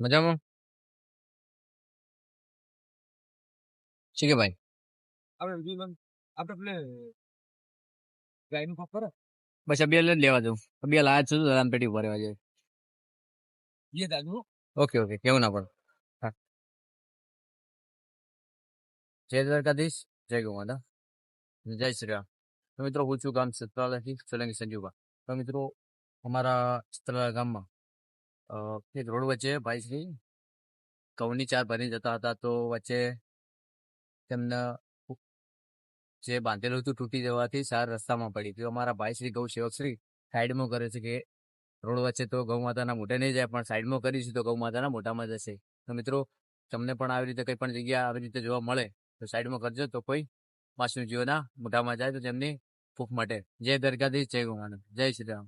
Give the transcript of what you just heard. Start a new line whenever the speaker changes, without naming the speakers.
મજામાં? છે કે ભાઈ?
આપણે જીવન આપણે પેલે ગાયનું પાપ કરે.
બસ અબિયલ જ લેવા જાઉં અબિયલ આયા છું રામ પેટી ઉપર રહેવા જાય
એ દાદુ.
ઓકે ઓકે કેવું ના પડે. હા. જય દ્વારકાધીશ. જય ગોમાતા. જય શ્રી રામ. તો મિત્રો હું છું ગામ સત્રાલાથી સોલંકી સંજુભા. તો મિત્રો અમારા સત્રાલા ગામમાં એક રોડ વચ્ચે ભાઈ શ્રી કૌની ચાર ભરી જતા હતા તો વચ્ચે તેમને જે બાંધેલું હતું તૂટી જવાથી સાર રસ્તામાં પડી. તો અમારા ભાઈ શ્રી ગૌ સેવકશ્રી સાઈડમાં કરે છે કે રોડ વચ્ચે તો ગૌ માતાના મોઢે નહીં જાય, પણ સાઈડમાં કરીશું તો ગૌ માતાના મોઢામાં જશે. તો મિત્રો, તમને પણ આવી રીતે કંઈ પણ જગ્યા આવી રીતે જોવા મળે તો સાઈડમાં કરજો, તો કોઈ માસુજીઓના મોઢામાં જાય તો તેમની ભૂખ માટે. જય દરગાધી જય ગૌ માતા જય શ્રી રામ.